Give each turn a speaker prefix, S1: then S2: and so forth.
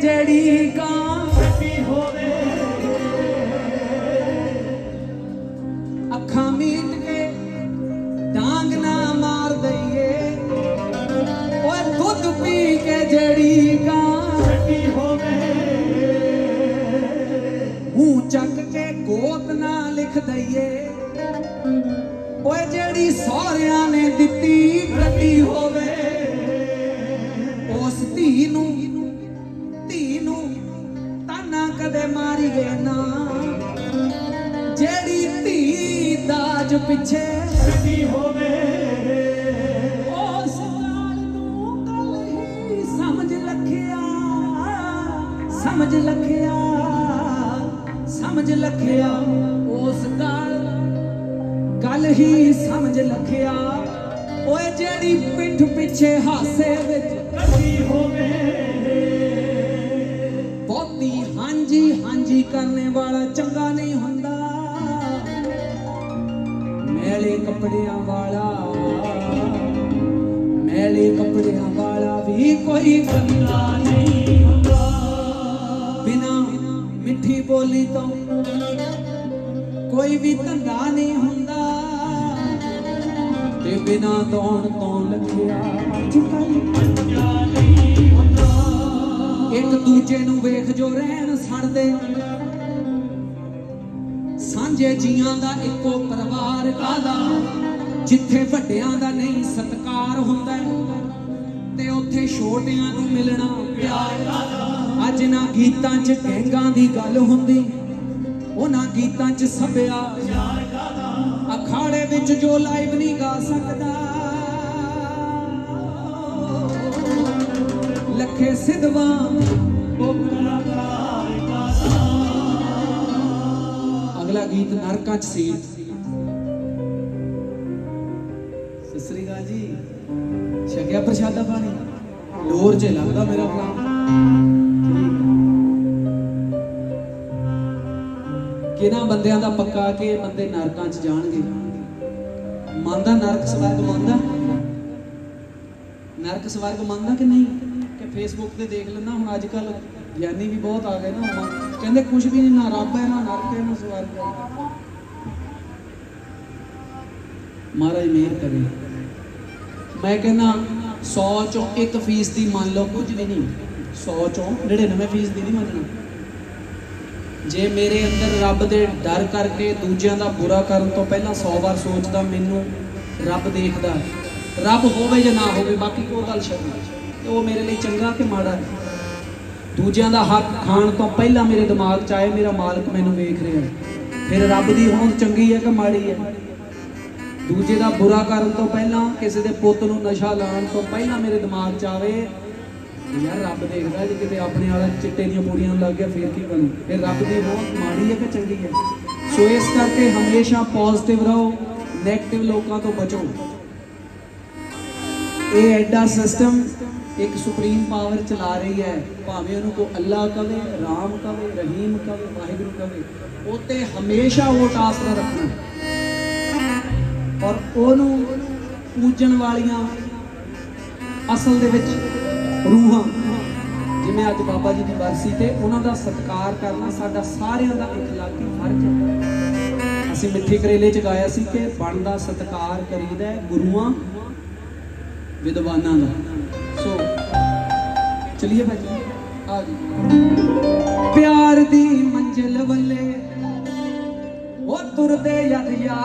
S1: ਜਿਹੜੀ ਕਾਂ
S2: ਛੱਡੀ ਹੋਵੇ।
S1: ਅੱਖਾਂ ਮੀਟ ਕੇ ਡਾਂਗ ਨਾ ਮਾਰ ਦਈਏ। ਓਏ ਦੁੱਧ ਪੀ ਕੇ ਜਿਹੜੀ ਕਾਂ
S2: ਛੱਡੀ ਹੋਵੇ।
S1: ਹੂੰ ਚੱਕ ਕੇ ਗੋਤ ਨਾ ਲਿਖ ਦਈਏ। ਓਏ ਜਿਹੜੀ ਸਹੁਰਿਆਂ ਨੇ ਦਿੱਤੀ ਗੱਡੀ ਹੋਵੇ। ਉਸ ਧੀ ਨੂੰ ਤਾਨਾ ਕਦੇ ਮਾਰੀਏ ਨਾ। ਜਿਹੜੀ ਧੀ ਦਾਜ ਪਿੱਛੇ
S2: ਛੱਡੀ ਹੋਵੇ।
S1: ਉਸ ਨਾਲ ਨੂੰ ਕੱਲ ਹੀ ਸਮਝ ਲਖਿਆ ਸਮਝ ਲਖਿਆ ਸਮਝ ਲਖਿਆ ਉਸ ਗੱਲ ਗੱਲ ਹੀ ਸਮਝ ਲਖਿਆ ਓਏ ਜਿਹੜੀ ਪਿੱਠ ਪਿੱਛੇ ਹਾਸੇ ਵਿੱਚ
S2: ਛੱਡੀ ਹੋਵੇ।
S1: ਹਾਂਜੀ ਹਾਂਜੀ ਕਰਨੇ ਵਾਲਾ ਚੰਗਾ ਨਹੀਂ ਹੁੰਦਾ। ਮੈਲੇ ਕੱਪੜਿਆਂ ਵਾਲਾ, ਮੈਲੇ ਕੱਪੜਿਆਂ ਵਾਲਾ ਵੀ ਕੋਈ ਗੰਦਾ ਨਹੀਂ ਹੁੰਦਾ। ਬਿਨਾ ਮਿੱਠੀ ਬੋਲੀ ਤੋਂ ਕੋਈ ਵੀ ਧੰਦਾ ਨਹੀਂ ਹੁੰਦਾ। ਤੇ ਬਿਨਾ ਦੌਣ ਤੋਂ ਲੱਗਿਆ ਅੱਜ ਕੱਲ੍ਹ
S2: ਨਹੀਂ ਹੁੰਦਾ।
S1: ਇੱਕ ਦੂਜੇ ਨੂੰ ਵੇਖ ਜੋ ਰਹਿਣ ਸੜਦੇ। ਸਾਂਝੇ ਜੀਆਂ ਦਾ ਇੱਕੋ ਪਰਿਵਾਰ ਕਾਦਾ ਜਿੱਥੇ ਵੱਡਿਆਂ ਦਾ ਨਹੀਂ ਸਤਕਾਰ ਹੁੰਦਾ। ਤੇ ਉੱਥੇ ਛੋਟਿਆਂ ਨੂੰ ਮਿਲਣਾ ਪਿਆਰ ਕਾਦਾ ਅੱਜ ਨਾ ਗੀਤਾਂ 'ਚ ਗਹਿੰਗਾਂ ਦੀ ਗੱਲ ਹੁੰਦੀ। ਉਹਨਾਂ ਗੀਤਾਂ 'ਚ ਸੱਭਿਆ ਅਖਾੜੇ ਵਿੱਚ ਜੋ ਲਾਈਵ ਨਹੀਂ ਗਾ ਸਕਦਾ। ਲੱਖੇ ਸਿਧਵਾ
S2: ਉਹ ਕਲਾਕਾਰ ਦਾ
S1: ਅਗਲਾ ਗੀਤ ਨਰਕਾਂ 'ਚ ਸੀ। ਸਤਿ ਸ੍ਰੀ ਅਕਾਲ ਜੀ। ਛਕਿਆ ਪ੍ਰਸ਼ਾਦਾ ਪਾਣੀ? ਲੋਰ 'ਚ ਲੱਗਦਾ ਮੇਰਾ ਫਲਾਮ ਕਿਹਨਾਂ ਬੰਦਿਆਂ ਦਾ ਪੱਕਾ ਕਿ ਇਹ ਬੰਦੇ ਨਰਕਾਂ 'ਚ ਜਾਣਗੇ? ਮੰਨਦਾ ਨਰਕ ਸਵਰਗ ਮੰਨਦਾ? ਨਰਕ ਸਵਰਗ ਮੰਨਦਾ ਕਿ ਨਹੀਂ? ਕਿ ਫੇਸਬੁੱਕ ਤੇ ਦੇਖ ਲੈਂਦਾ। ਹੁਣ ਅੱਜ ਕੱਲ ਗਿਆਨੀ ਵੀ ਬਹੁਤ ਆ ਗਏ ਨਾ ਹੁਣ। ਕਹਿੰਦੇ ਕੁਝ ਵੀ ਨਹੀਂ, ਨਾ ਰੱਬ ਹੈ, ਨਾ ਨਰਕ ਹੈ, ਨਾ ਸਵਰਗ ਹੈ। ਮਹਾਰਾਜ ਮਿਹਰ ਕਰੇ। ਮੈਂ ਕਹਿੰਦਾ 100 ਚੋਂ 1 ਫੀਸਦੀ ਮੰਨ ਲਓ ਕੁਝ ਵੀ ਨਹੀਂ। 100 ਚੋਂ 99 ਫੀਸਦੀ ਨਹੀਂ ਮੰਨਣਾ। ਜੇ ਮੇਰੇ ਅੰਦਰ ਰੱਬ ਦੇ ਡਰ ਕਰਕੇ ਦੂਜਿਆਂ ਦਾ ਬੁਰਾ ਕਰਨ ਤੋਂ ਪਹਿਲਾਂ 100 ਵਾਰ ਸੋਚਦਾ ਮੈਨੂੰ ਰੱਬ ਦੇਖਦਾ। ਰੱਬ ਹੋਵੇ ਜਾਂ ਨਾ ਹੋਵੇ, ਬਾਕੀ ਕੋਈ ਗੱਲ ਛੱਡ ਤੇ ਉਹ ਮੇਰੇ ਲਈ ਚੰਗਾ ਕਿ ਮਾੜਾ ਹੈ ਦੂਜਿਆਂ ਦਾ ਹੱਕ ਖਾਣ ਤੋਂ ਪਹਿਲਾਂ ਮੇਰੇ ਦਿਮਾਗ 'ਚ ਆਏ, ਮੇਰਾ ਮਾਲਕ ਮੈਨੂੰ ਵੇਖ ਰਿਹਾ ਹੈ। ਫਿਰ ਰੱਬ ਦੀ ਹੋਂਦ ਚੰਗੀ ਹੈ ਕਿ ਮਾੜੀ ਹੈ? ਦੂਜੇ ਦਾ ਬੁਰਾ ਕਰਨ ਤੋਂ ਪਹਿਲਾਂ, ਕਿਸੇ ਦੇ ਪੁੱਤ ਨੂੰ ਨਸ਼ਾ ਲਾਉਣ ਤੋਂ ਪਹਿਲਾਂ ਮੇਰੇ ਦਿਮਾਗ 'ਚ ਆਵੇ ਯਾਰ ਰੱਬ ਦੇਖਦਾ ਜੇ ਕਿਤੇ ਆਪਣੇ ਵਾਲਾ ਚਿੱਟੇ ਦੀਆਂ ਪੂੜੀਆਂ ਨੂੰ ਲੱਗ ਗਿਆ, ਫਿਰ ਕੀ ਬਣੂ? ਫਿਰ ਰੱਬ ਦੀ ਹੋਂਦ ਮਾੜੀ ਹੈ ਕਿ ਚੰਗੀ ਹੈ? ਸੋ ਇਸ ਕਰਕੇ ਹਮੇਸ਼ਾ ਪੋਜ਼ਿਟਿਵ ਰਹੋ 네ਗੇਟਿਵ ਲੋਕਾਂ ਤੋਂ ਬਚੋ। ਇਹ ਐਡਾ ਸਿਸਟਮ ਇੱਕ ਸੁਪਰੀਮ ਪਾਵਰ ਚਲਾ ਰਹੀ ਹੈ, ਭਾਵੇਂ ਉਹਨੂੰ ਕੋ ਅੱਲਾ ਕਵੇ, ਰਾਮ ਕਵੇ, ਰਹੀਮ ਕਵੇ, ਵਾਹਿਗੁਰੂ ਕਵੇ, ਉਹ ਤੇ ਹਮੇਸ਼ਾ ਵੋਟ ਆਸਰਾ ਰੱਖਣਾ। ਔਰ ਉਹਨੂੰ ਪੂਜਣ ਵਾਲੀਆਂ ਅਸਲ ਦੇ ਵਿੱਚ ਰੂਹਾਂ, ਜਿਵੇਂ ਅੱਜ ਬਾਬਾ ਜੀ ਦੀ ਵਰਸੀ ਤੇ ਉਹਨਾਂ ਦਾ ਸਤਿਕਾਰ ਕਰਨਾ ਸਾਡਾ ਸਾਰਿਆਂ ਦਾ ਇਖਲਾਕੀ ਫਰਜ਼ ਹੈ। ਅਸੀਂ ਮਿੱਠੇ ਕਰੇਲੇ ਚ ਗਾਇਆ ਸੀ ਕਿ ਬਣਦਾ ਸਤਿਕਾਰ ਕਰੀਦਾ ਗੁਰੂਆਂ, ਵਿਦਵਾਨਾਂ ਦਾ। ਚਲਿਏ ਭਾਜੀ ਆ ਜੀ। ਪਿਆਰ ਦੀ ਮੰਜ਼ਿਲ ਵੱਲੇ ਉਹ ਤੁਰਦੇ ਯਦ ਯਾਰ